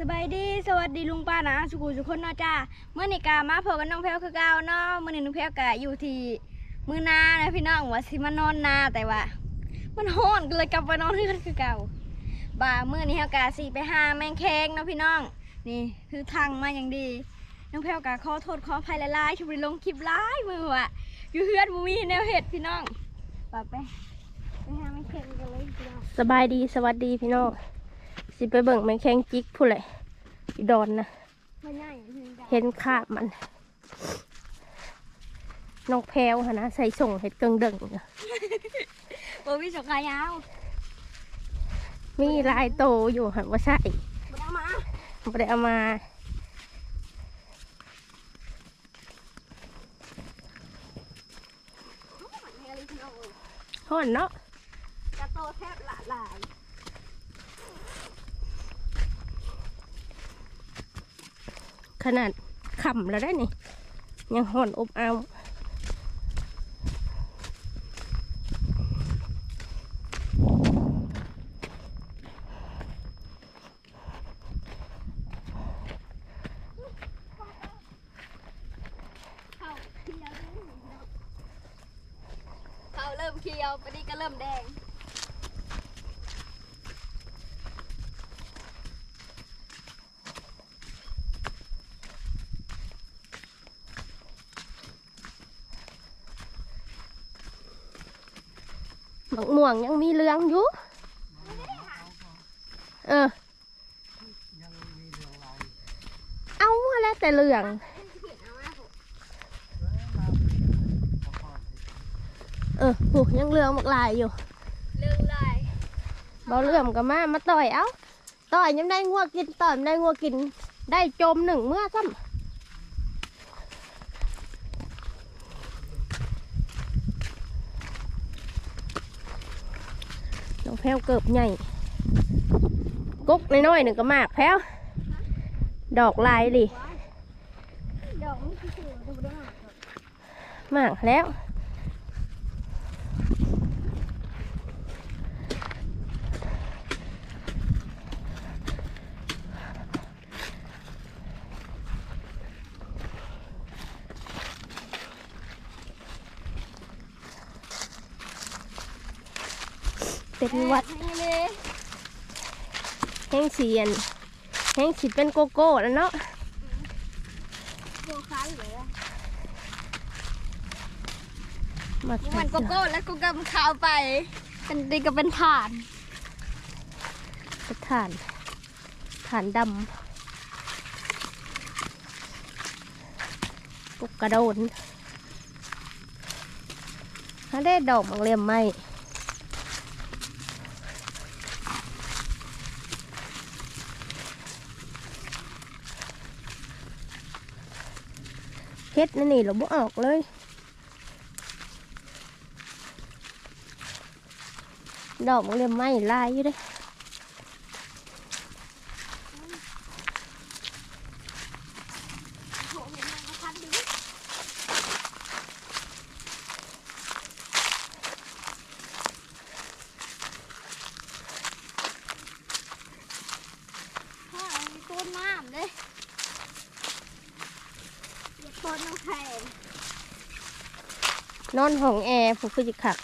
สบายดีสวัสดีลุงป้านะสุขุสุคนเนาะจ้าเมื่อนี่กามาพอกันน้องแพลวคือเก่าเนาะเมื่อนี่น้องแพลวกะอยู่ที่มือนานะพี่น้องว่าสิมานอนนาแต่ว่า มันฮ้อนก็เลยกลับไปนอนที่กันคือเก่าบ่าเมื่อนี้เฮากะสิไปหาแมงแคงเนาะพี่น้อง นี่คือทางมาอย่างดีน้องแพลวกะขอโทษขออภัยหลายๆชุบริลงคลิปหลายมือว่ะอยู่เฮือนบ่มีแนวเห็ดพี่น้องป่าไปไปหาแมงแคงกันเลยพี่น้องสบายดีสวัสดีพี่น้อง สิไปเบิ่งแมงแข้งจิกผู้เลยอีดอนนะมันใหญ่พี่น้องเห็นขาบมันน้องแพรวหนนะใส่ส่งเห็ดเกิงเดึงน่ะบ่มีสกายาว มีหลายโตอยู่หันว่าใช่บ่ได้เอามาไม่ได้เอามาห่อนเนาะกระโตแทบละลาย ขนาดขำแล้วได้นี่ ยังห่อนอบอ้าวเข้าเริ่มเคียวปนี่ก็เริ่มแดง บางม่วงยังมีเหลืองอยู่ เออ เอาแล้วแต่เหลือง เออผูกยังเหลืองหมากลายอยู่เรื่องลายเบาเหลื่อมกับมามาต่อยเอ้า ต่อยยังได้งัวกินต่อยยังได้งัวกิน ได้จมหนึ่งเมื่อซ้ำน้องแพ้วเกิบใหญ่กุ๊กน้อยๆหนึ่งก็มากแพ้วดอกลายดิดอกนี่คือเสือดูได้หมดมากแล้ว เป็นวัดให้เลยแห้งเสียนแห้งสีเป็นโกโก้แล้วเนาะโกค้างเลยมานี่มันโกโก้แล้วกูก็มันขาวไปเป็นดีก็เป็นฐานเป็นฐานฐานดำปุกกระโดนถ้าได้ดอกมังเลียมไหม เฮ็ดนั่นนี่เราบ่ออกเลยดอกมันเรียมไหมลายอยู่เด้ ข้าวมีต้นน้ำเลยอย่าต้นน้ำแข็ง นอนห้องแอร์ผมคือจะขัก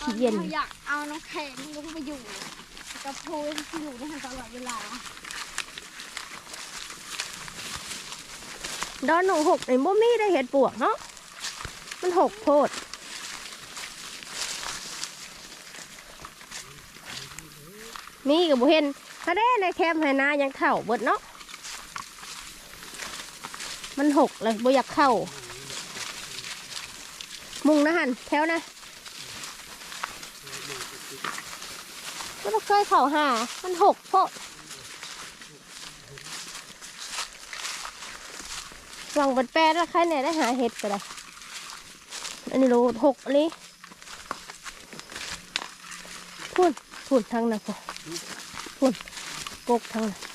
ตอนเย็นเราอยากเอาน้ำแข็งลงไปอยู่กับโพยที่อยู่ได้ตลอดเวลาดอนหนองหกในบ่มีได้เห็ดปวกเนาะมันหกโพดมีกับบุเห็นถ้าได้ในแคมป์ไหนายังเข้าเบิดเนาะมันหกเลยบ่อยากเข้า มุงนะหันแถวนะก็ต้องเคยเข้าหา มันหกโพดหวังบัดแปดแล้วใครเนี่ยได้หาเห็ดก็ได้อันนี้โลหกอันนี้พุ่นพุ่นทางนั้นพุ่นพุ่นกกทางนั้น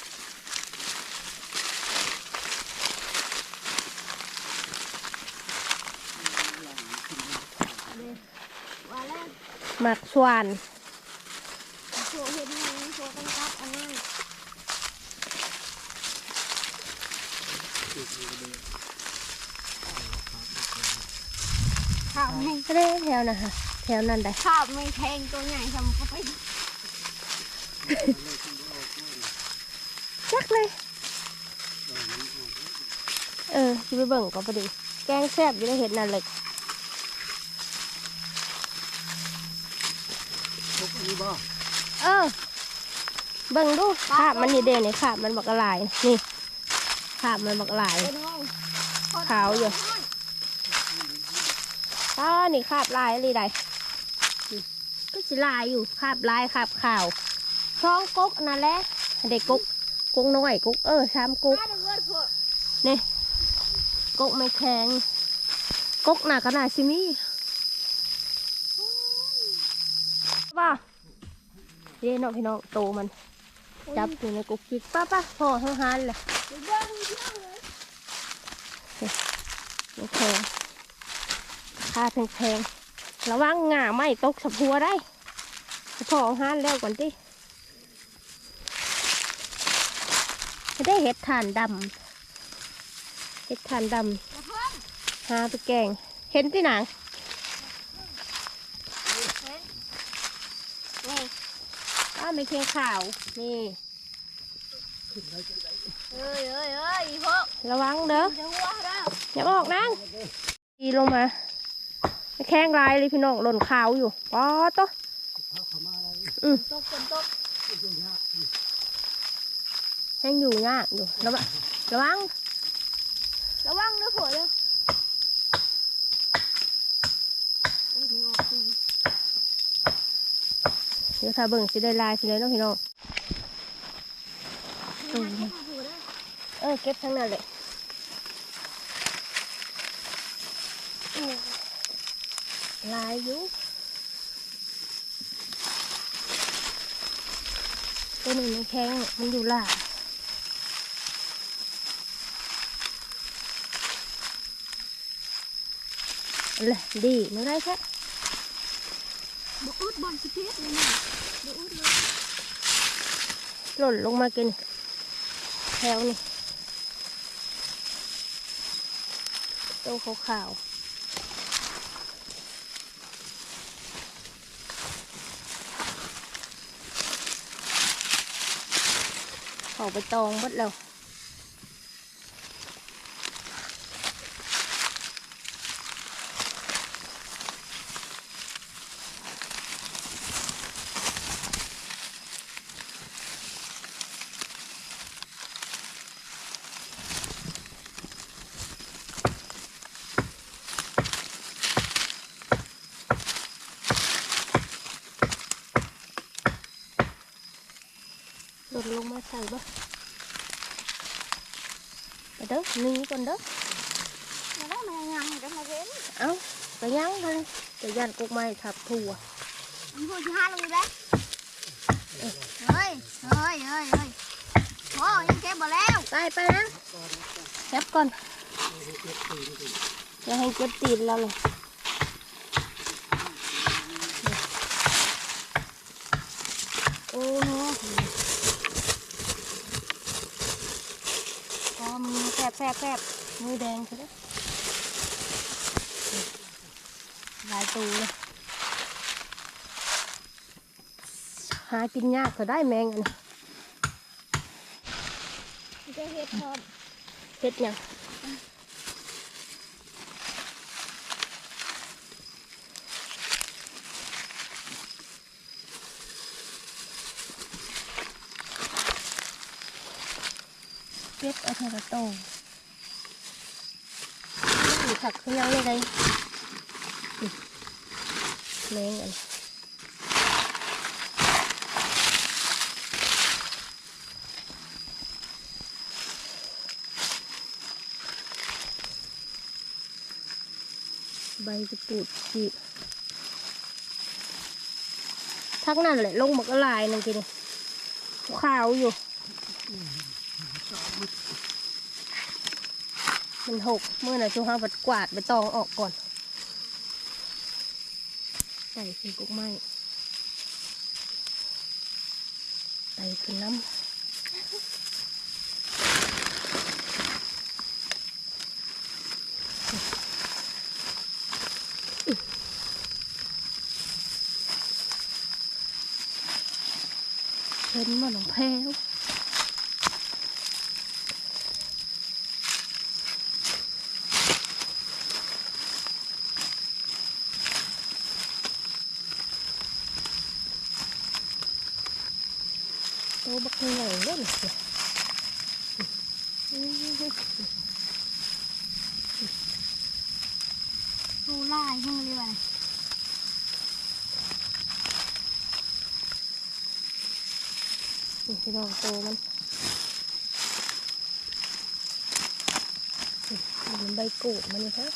ว่าแล้ว หมักสวานโชว์เห็นไหมมีโชว์กันครับอันนั้นข้าวไม่ก็ได้แถวนะฮะแถวนั้นได้ข้าวไม่แทงตัวใหญ่ทำเข้าไปจักเลย เออจะไปเบิ่งก็พอดี แกงแซ่บอยู่ได้เห็ดนั่นเลย ทุกอันนี้บ่ เออ เบิ่งดูขาบมันนี่เด่นนี่ขาบมันบักลาย นี่ขาบมันบักลาย ขาวอยู่อ้านี่ขาบลายอะไรใดก็สิลายอยู่ขาบลายขาบขาวช่องกกนั่นแหละเด็กกุ๊กกุ๊กน้อยกุ๊กเออชามกกถ้าเกิดพวกนี่กุ๊กไม่แข็งกุ๊กหนาขนาดซิมี่ว่า เย้น้องพี่น้องโตมัน จับอยู่ในกุกจิกป้าป้าพอทั้งหันเลยเดี๋ยวเบิ่งเที่ยวเลยไม่แข็งค่าแพงๆระวังง่าไม่ตกสะพัวได้พอหันแล้วก่อนที่ได้เห็ดถ่านดำเห็ดถ่านดำอย่าเพิ่งหาไปแกง เห็นที่หนัง เห็นนี่ อ้าว ไม่เคียงข่าวนี่เอ้ยเอ้ยเอ้ยพวกระวังเด้อจะหัวแล้วอย่าออกนังดีลงมาไม่แข้งลายเลยพี่น้องหล่นขาวอยู่ป๊อตโตะเขาเขามาอะไรตกฝนตกอยู่ยากอยู่แห้งอยู่ยากอยู่ระวังระวังระวังด้วยผัวเด้อโอ้ยไม่ออกที เดี๋ยวถ้าเบิ่งสิได้ลายสิเลยเน้องพี่น้องอืมผัวเด้อเออเก็บทั้งนั้นเลยลายอยู่ตัวหนึ่งมันแข็งมันอยู่ล่าเลยดีไม่ได้แค่บอุ ดบอลสเพียเลยนะบอุดเลยหล่นลงมากินแถวนี่โตวขาวๆเขาไปตองหมดแล้ว หล่นลงมาใส่บ่ไปเด้อหนีก่อนเด้อ มาได้มายังจะมาเว้นเอ้าไปยังเลยจะยันกุกไม้ทับถั่วมันพูดที่ห้าลงเลยเฮ้ยเฮ้ยเฮ้ยเฮ้ยโอ้ยังเก็บหมดแล้วไปไปนะแคบก่อนอย่าให้เจ็บตีนเราเลยโอ้โหอ๋อมือแผลบแผลบแผลบ มือแดงใช่ไหมหลายตูเลยหากิน ยากก็ได้แมงอัดพร้อมเฮ็ดหยังเก็บเอาเทาโตนี่ผักคือยังเลยนี่แมงอันใบกระปูดจีทักนั่นแหละลงบักลายนั่นกินขาวอยู่ มันหกเมื่อไหร่ช่วงห้าปัดกวาดไปตองออกก่อน ใส่เป็นกุ๊กไม้ส่ขึ้นน้ำเห็นมันของแพ้ว บักหน่เล่นสิดูลายเพิ่งเลยว่ะนี่พี่น้องโตมันมันใบกูดมันนี่ฮะ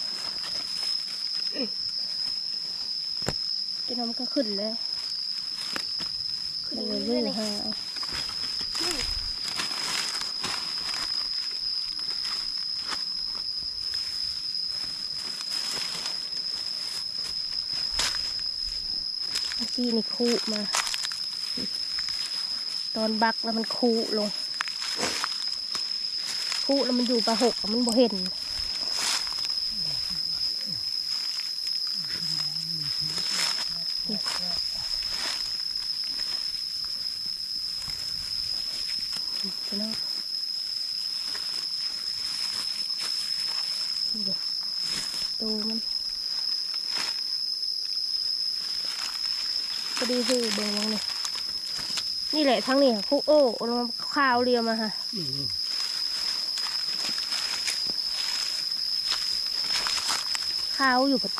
จะน้ำก็ขึ้นเลย ขึ้นเลยเรื่ออยยๆเลยๆฮะ กี้นี่คูมา ตอนบักแล้วมันคูลง คูแล้วมันอยู่ปลาหกมันบ่เห็นพี่น้องดูมัน พอดีคือเบิ่งมองนี่นี่แหละทั้งนี้ค่คุกโอ้เอาลงข้าวเรียวมาค่ะข้าวอยู่กับ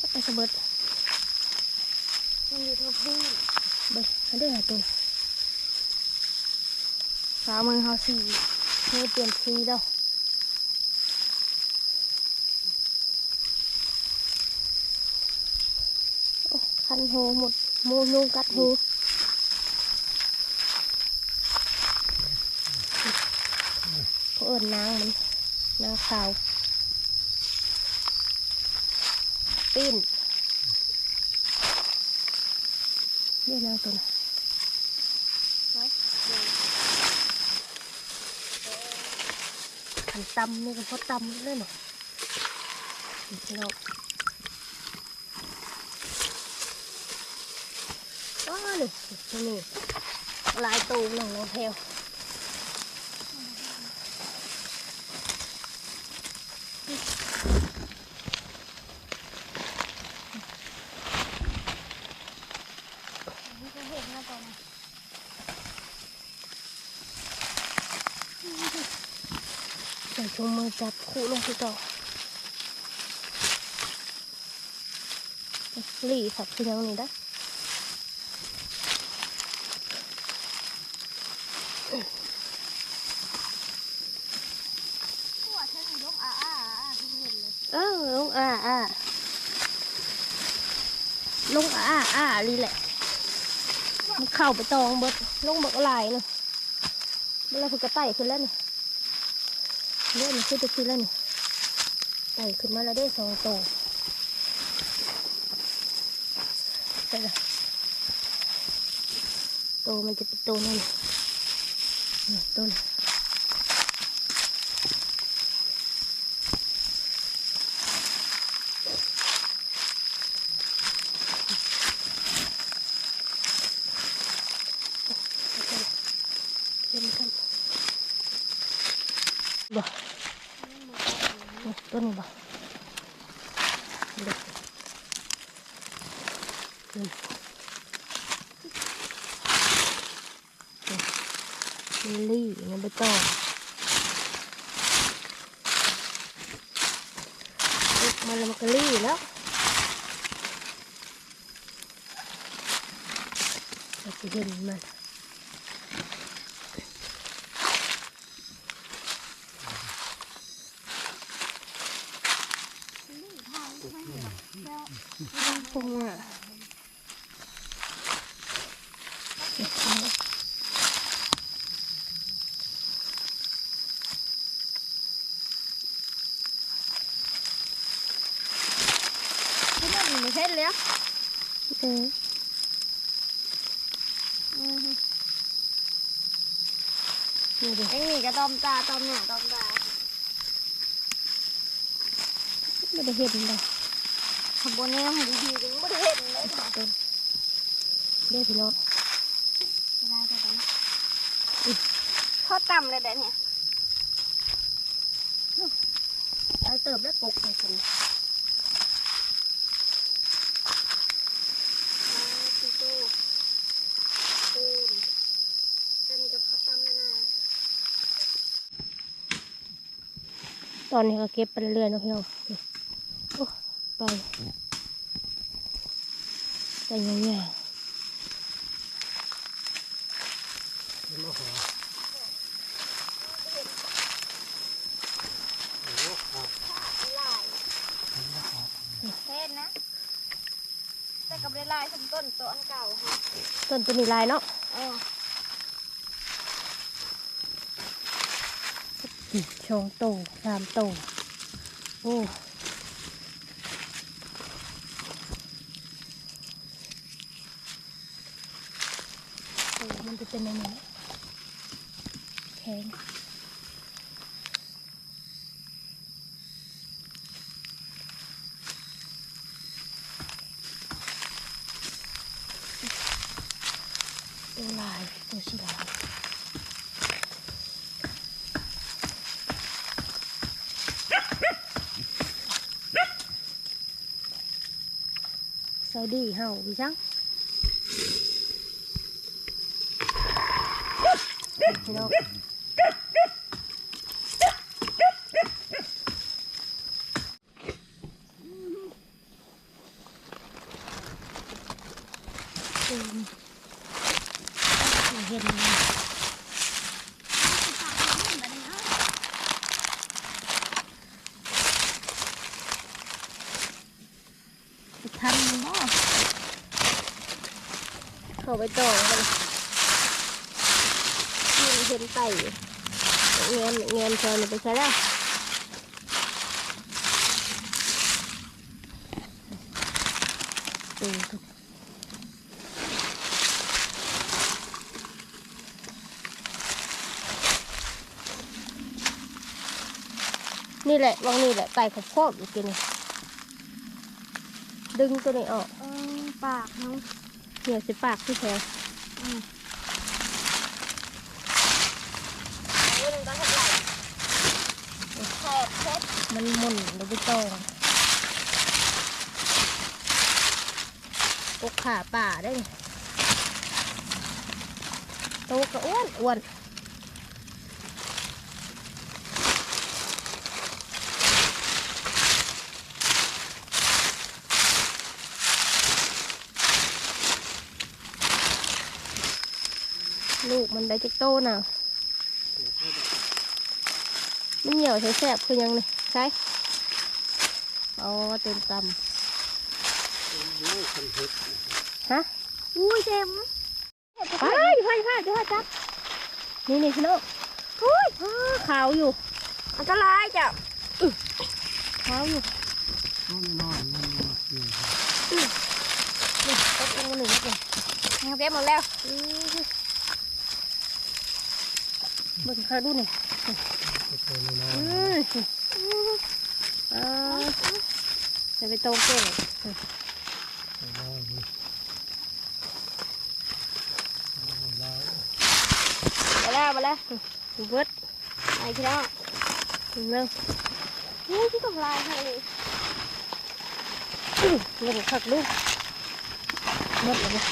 ก็ไปสะเบิมันอยู่ทั่วพื้นเบิ่งอันเด้อหาตัวสาวเมืองเฮาสี่เฮ้ยเปลี่ยนสีแล้ว คันหูหมดหมูยุงกัดหูเขาเอิญนางมันนางขาวปิ้นเรียกนางตัวน่ะขันตำนี่ก็พราะตำเลยเนาะ นี่พี่น้องว้าเลยนี่ลายตูมหนังน้องแพรวนี่ก็เห็นแล้วใส่ชูมือจับคู่ลงที่ต่อหลีสับคือยังนี่ได้ ทั่วเท่านี้ลงอ้าอ้าอ้าที่เห็นเลย เออลงอ่าอ่าลงอ่าอ่าอ่าลีแหละ มัน เข่าไปตองเบิดลงเบิดอะไรเนาะเวลาฝึกกระไต่ขึ้นแล้วนี่เลื่อนขึ้นจะขึ้นแล้วนี่ไต่ขึ้นมาแล้วได้สองตัวใช่ละตัวมันจะเป็นตัวนั่นตัวนี้กันบ่นี่ตัวนี้บ่ เด็กนี่นี่ลิลลี่ยังไม่ต้องมาล้วมักลี่แล้วจะเห็นมันทางไม่เห็นแล้ว พวกน่ะ ที่นั่น ไม่เห็นเลยเอออือฮึนี่ดิเอ็งนี่ก็ตอมตาตอมหน้าตอมตาไม่ได้เห็นเลยขบวนนี้ให้ดีๆถึงไม่ได้เห็นเลยค่ะเด้อพี่น้องเวลาจะไปทอดต่ำเลยเด้เนี่ยไอเติบแล้วปกไปคนตู้ตู้ตูนจะมีกับข้าวตำเลยนะ ต อนนี้ก็เก็บไปเรื่อยๆเนาะพี่น้องนี่โอ้ไปไปเงี้ยเห็นมาหอโอ้โหอะลายเห็นมาหอเห็นนะแต่กับลายสมต้นตัวอันเก่าค่ะๆต้นตัวนี้ลายเนาะ เออ ชองโตสามโตโอ้โอ้มันจะเป็นยังไงแข็ง ตัวลายตัวสีลาย สวัสดีเฮาพี่จังพี่น้องอืมเห็นไหม ทันบ่เข้าไปต่อกันยิงเห็นไต่เงียนเงียนเชิญไปใช่แล้ว ตีทุกนี่แหละวางนี่แหละไต่ขบโคบอยู่กินดึงตัวนี้ออกเออปากเนาะเหี่ยวสิปากที่แถวเรื่องก็เท่าไหร่แสบเพชรมันหมุนลงไปตองกก ขาป่าได้นี่โตวก็อ้วนอ้วนลูกมันได้จักโตน่ะมันเหนียวใช้แสบคือยังนี่ใช่อ๋อเต็มตไม่คันเห็ดำฮะ อุ้เจ็มไปไปไปเดี๋ยวจับนี่นี่พี่น้องอุ้ยขาวอยู่ อันตรายจ้ะขาวอยู่น้อยน้อยน้อยน้อยอยู่นี่ตกลงมาหนึ่งแล้วกันเอาเก็บหมดแล้วเบิ่งข้าวดูนี่ตัวน้อยอืมอ่าจะไปตรงเก่ง น้อยนี่น้อย ไป แล้วไปแล้วเบิดไอ้พี่น้องเรื่องอุ้ยที่ทำลายให้เลยเงินขักลูกหมดเลย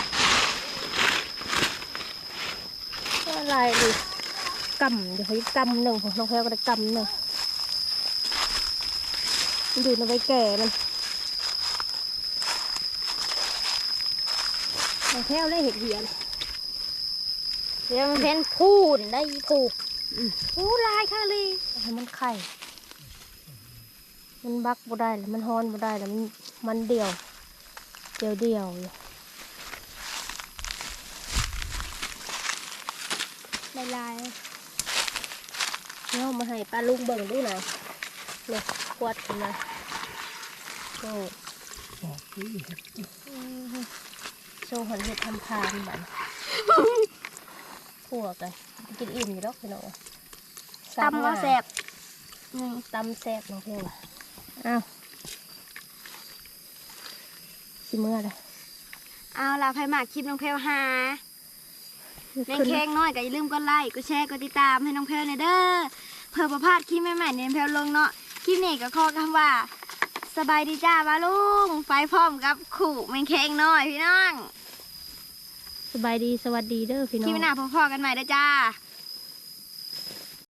ก็ลายดิกำเดี๋ยวเขากำหนึ่งของน้องแพรก็ได้กำหนึ่งมันอยู่ในใบแก่มันน้องแพรได้เห็ดเหียน เดี๋ยวมันเป็นพูนได้อีผูกอู้ลายค่ะเลยให้มันไข่ มันบักบ่ได้แล้วมันฮอนบ่ได้แล้วมันมันเดี่ยว เดียวเดียวอยู่ลายลายเอามาให้ป้าลุงเบิ่งดูหน่อยเนี่ยขวดขึ้นมาโซ่ออกที่เห็ดโซ่หันเห็ดทำพานบันโอ้ วกันกินอิ่มอยู่ดอกพี่น้องตำว่าแซ่บนี่ตำแซ่บน้องเพลงว่ะอ้าวสิเมื่อเลยเอาล่ะไผมากคลิปน้องแพลวหาแมงแข้งน้อยก็อย่าลืมกดไลค์กดแชร์กดติดตามให้น้องแพลวหน่อยเด้อเพื่อประพลาดคลิปใหม่ๆเนี่ยน้องแพลวลงเนาะคลิปนี้ก็ขอคำว่า สบายดีจ้าบาลุงไปพร้อมกับขู่แมงแข้งน้อยพี่น้อง สบายดีสวัสดีเด้อพี่น้คลิปหน้าพอๆกันใหม่นะจ้า